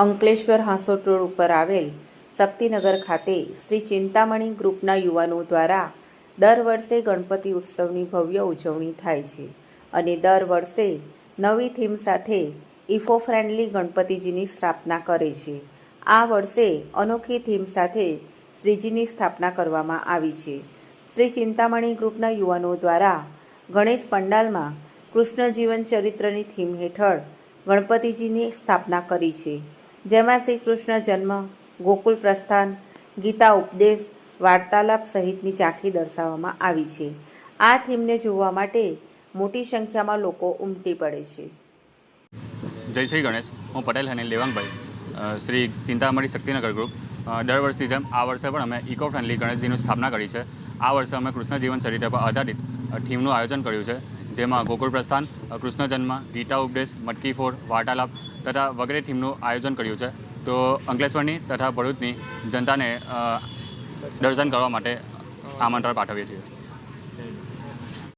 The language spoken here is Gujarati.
અંકલેશ્વર હાંસોટ રોડ ઉપર આવેલ શક્તિનગર ખાતે શ્રી ચિંતામણી ગ્રુપના યુવાનો દ્વારા દર વર્ષે ગણપતિ ઉત્સવની ભવ્ય ઉજવણી થાય છે અને દર વર્ષે નવી થીમ સાથે ઇકો ફ્રેન્ડલી ગણપતિજીની સ્થાપના કરે છે. આ વર્ષે અનોખી થીમ સાથે શ્રીજીની સ્થાપના કરવામાં આવી છે. શ્રી ચિંતામણી ગ્રુપના યુવાનો દ્વારા ગણેશ પંડાલમાં કૃષ્ણ જીવન ચરિત્રની થીમ હેઠળ ગણપતિજીની સ્થાપના કરી છે. જેમાં શ્રી કૃષ્ણ જન્મ ગોકુલ પ્રસ્થાન, ગીતા ઉપદેશ, વાર્તાલાપ સહિતની ઝાંખી દર્શાવવામાં આવી છે. આ થીમને જોવા માટે મોટી સંખ્યામાં લોકો ઉમટી પડે છે. જય શ્રી ગણેશ. હું પટેલ અને લેવાંગભાઈ. શ્રી ચિંતામણી શક્તિનગર ગ્રુપ દર વર્ષની જેમ આ વર્ષે પણ અમે ઇકો ફ્રેન્ડલી ગણેશજીની સ્થાપના કરી છે. આ વર્ષે અમે કૃષ્ણ જીવન ચરિત્ર પર આધારિત થીમનું આયોજન કર્યું છે. જેમાં ગોકુળ પ્રસ્થાન, કૃષ્ણ જન્મ, ગીતા ઉપદેશ, મટકી ફોડ, વાર્તાલાપ તથા વગેરે થીમનું આયોજન કર્યું છે. તો અંકલેશ્વરની તથા ભરૂચની જનતાને દર્શન કરવા માટે આમંત્રણ પાઠવીએ છીએ.